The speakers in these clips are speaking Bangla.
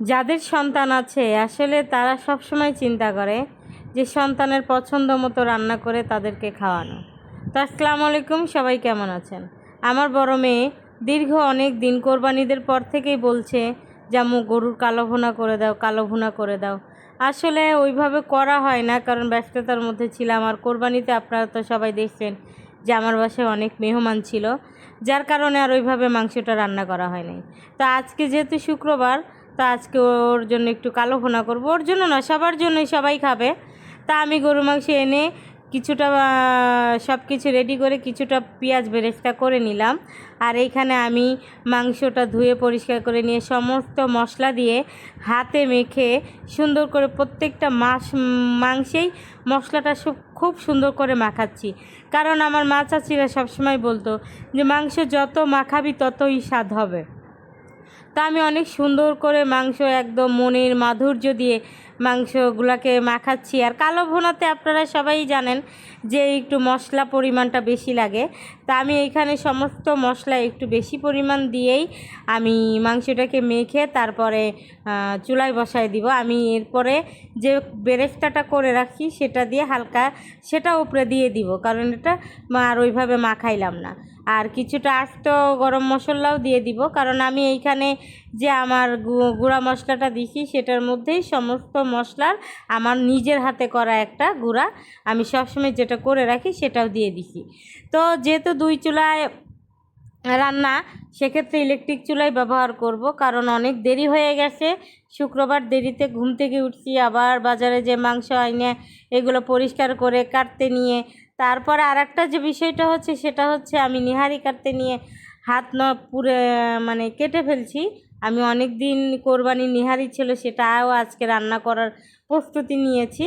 যাদের সন্তান আছে, আসলে তারা সবসময় চিন্তা করে যে সন্তানের পছন্দ মতো রান্না করে তাদেরকে খাওয়ানো। তো আসসালামু আলাইকুম, সবাই কেমন আছেন? আমার বড় মেয়ে দীর্ঘ অনেক দিন কোরবানিদের পর থেকেই বলছে যে আম্মু গরুর কালো ভুনা করে দাও, কালো ভুনা করে দাও। আসলে ওইভাবে করা হয় না, কারণ ব্যস্ততার মধ্যে ছিলাম। আর কোরবানিতে আপনারা তো সবাই দেখছেন যে আমার বাসায় অনেক মেহমান ছিল, যার কারণে আর ওইভাবে মাংসটা রান্না করা হয় নাই। তো আজকে যেহেতু শুক্রবার তো আজকে ওর জন্য একটু কালো ভুনা করব। ওর জন্য না, সবার জন্যই সবাই খাবে। তা আমি গরু মাংস এনে কিছুটা সব কিছু রেডি করে কিছুটা পেঁয়াজ বেরেস্তা করে নিলাম। আর এইখানে আমি মাংসটা ধুয়ে পরিষ্কার করে নিয়ে সমস্ত মশলা দিয়ে হাতে মেখে সুন্দর করে প্রত্যেকটা মাছ মাংসেই মশলাটা খুব সুন্দর করে মাখাচ্ছি। কারণ আমার মা চাচিরা সবসময় বলতো যে মাংস যত মাখাবি ততই স্বাদ হবে। তা আমি অনেক সুন্দর করে মাংস একদম মনের মাধুর্য দিয়ে মাংসগুলোকে মাখাচ্ছি। আর কালো ভুনাতে আপনারা সবাই জানেন যে একটু মশলা পরিমাণটা বেশি লাগে। তা আমি এইখানে সমস্ত মশলা একটু বেশি পরিমাণ দিয়েই আমি মাংসটাকে মেখে তারপরে চুলায় বসায় দিব। আমি এরপরে যে বেরেস্তাটা করে রাখি সেটা দিয়ে হালকা সেটা উপরে দিয়ে দিব। কারণ এটা আর ওইভাবে মাখাইলাম না। আর কিছুটা আস্ত গরম মশলাও দিয়ে দিব। কারণ আমি এইখানে যে আমার গুঁড়া মশলাটা দিছি সেটার মধ্যেই সমস্ত মশলার আমার নিজের হাতে করা একটা গুঁড়া আমি সবসময় যেটা করে রাখি সেটাও দিয়ে দিছি। তো যেহেতু দুই চুলায় রান্না, সেক্ষেত্রে ইলেকট্রিক চুলাই ব্যবহার করব কারণ অনেক দেরি হয়ে গেছে। শুক্রবার দেরিতে ঘুম থেকে উঠছি, আবার বাজারে যে মাংস আইনে এগুলো পরিষ্কার করে কাটতে নিয়ে। তারপরে আর একটা যে বিষয়টা হচ্ছে সেটা হচ্ছে আমি নিহারি কাটতে নিয়ে হাত ন পুরে মানে কেটে ফেলছি। আমি অনেক দিন কোরবানি নিহারি ছিল সেটাও আজকে রান্না করার প্রস্তুতি নিয়েছি।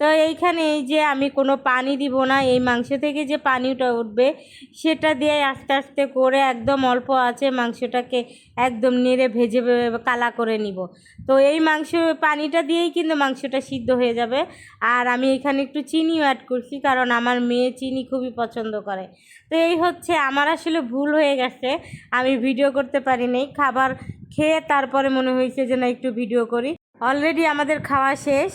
তো এইখানে এই যে আমি কোনো পানি দিব না, এই মাংস থেকে যে পানিটা উঠবে সেটা দিয়ে আস্তে আস্তে করে একদম অল্প আছে মাংসটাকে একদম নেড়ে ভেজে কালা করে নিব। তো এই মাংস পানিটা দিয়েই কিন্তু মাংসটা সিদ্ধ হয়ে যাবে। আর আমি এখানে একটু চিনিও অ্যাড করছি কারণ আমার মেয়ে চিনি খুবই পছন্দ করে। তো এই হচ্ছে আমার আসলে ভুল হয়ে গেছে, আমি ভিডিও করতে পারি নাই। খাবার খেয়ে তারপরে মনে হয়েছে যে না একটু ভিডিও করি। অলরেডি আমাদের খাওয়া শেষ।